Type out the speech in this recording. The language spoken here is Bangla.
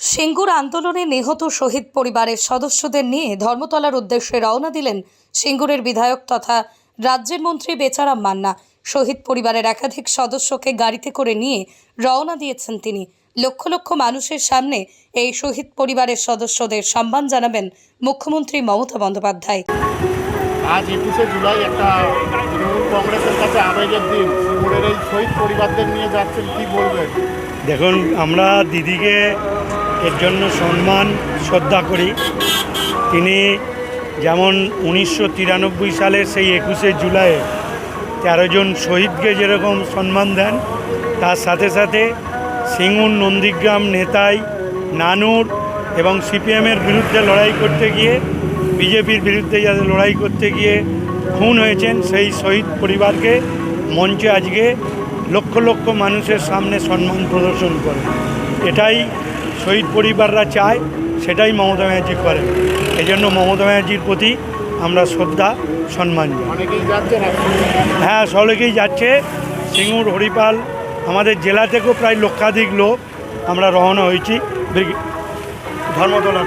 সিঙ্গুর আন্দোলনে নিহত শহীদ পরিবারের সদস্যদের নিয়ে ধর্মতলার উদ্দেশ্যে রওনা দিলেন সিঙ্গুরের বিধায়ক তথা রাজ্যের মন্ত্রী বেচারাম মান্না। শহীদ পরিবারের একাধিক সদস্যকে গাড়িতে করে নিয়ে রওনা দিয়েছেন তিনি। লক্ষ লক্ষ মানুষের সামনে এই শহীদ পরিবারের সদস্যদের সম্মান জানাবেন মুখ্যমন্ত্রী মমতা বন্দ্যোপাধ্যায়। আজ একুশে জুলাই একটা তৃণমূল কংগ্রেসের কাছে আবেগের দিন। সিঙ্গুরের এই শহীদ পরিবারদের নিয়ে যাচ্ছেন কি বলবেন? দেখুন আমরা দিদিকে এর জন্য সম্মান, শ্রদ্ধা করি। তিনি যেমন উনিশশো তিরানব্বই সালের সেই একুশে জুলাইয়ে তেরো জন শহীদকে যেরকম সম্মান দেন, তার সাথে সাথে সিঙ্গুর নন্দীগ্রাম নেতাই নানুর এবং সিপিএমের বিরুদ্ধে লড়াই করতে গিয়ে, বিজেপির বিরুদ্ধে যাতে লড়াই করতে গিয়ে খুন হয়েছেন, সেই শহীদ পরিবারকে মঞ্চে আজকে লক্ষ লক্ষ মানুষের সামনে সম্মান প্রদর্শন করে এটাই শহীদ পরিবাররা চায় সেটাই মমতা ব্যানার্জি করেন এই জন্য মমতা ব্যানার্জির প্রতি আমরা শ্রদ্ধা সম্মান হ্যাঁ সলেকেই যাচ্ছে। সিঙ্গুর হরিপাল আমাদের জেলা থেকেও প্রায় লক্ষাধিক লোক আমরা রওনা হয়েছি। ধর্মতলার